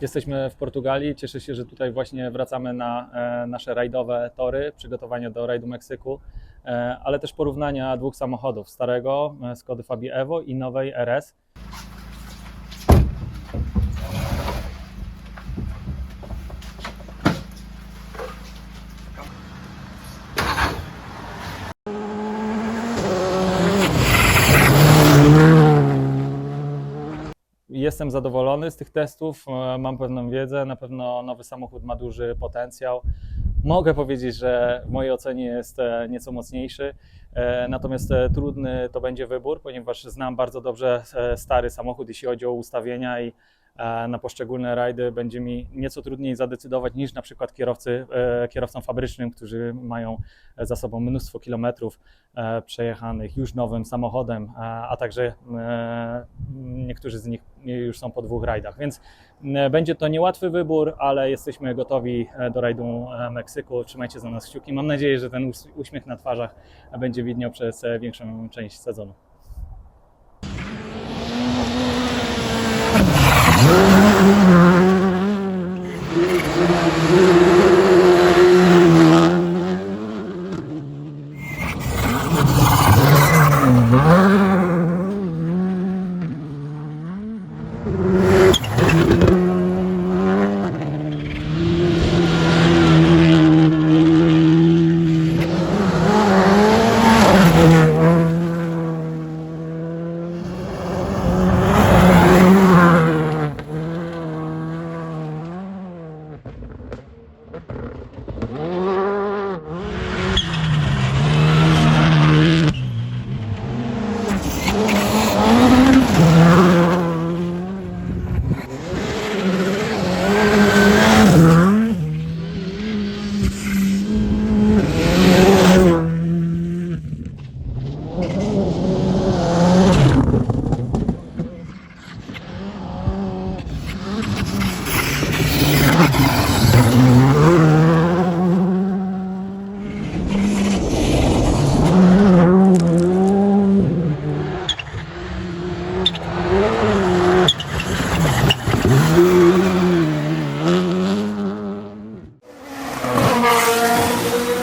Jesteśmy w Portugalii. Cieszę się, że tutaj właśnie wracamy na e, nasze rajdowe tory, przygotowania do rajdu Meksyku, e, ale też porównania dwóch samochodów, starego e, Skody Fabii Evo i nowej RS. Jestem zadowolony z tych testów, e, mam pewną wiedzę, na pewno nowy samochód ma duży potencjał. Mogę powiedzieć, że w mojej ocenie jest e, nieco mocniejszy, e, natomiast trudny to będzie wybór, ponieważ znam bardzo dobrze stary samochód, jeśli chodzi o ustawienia i na poszczególne rajdy będzie mi nieco trudniej zadecydować niż na przykład kierowcy, kierowcom fabrycznym, którzy mają za sobą mnóstwo kilometrów przejechanych już nowym samochodem, a, także niektórzy z nich już są po dwóch rajdach, więc e, będzie to niełatwy wybór, ale jesteśmy gotowi e, do rajdu e, Meksyku. Trzymajcie za nas kciuki. Mam nadzieję, że ten uśmiech na twarzach będzie widniał przez e, większą część sezonu.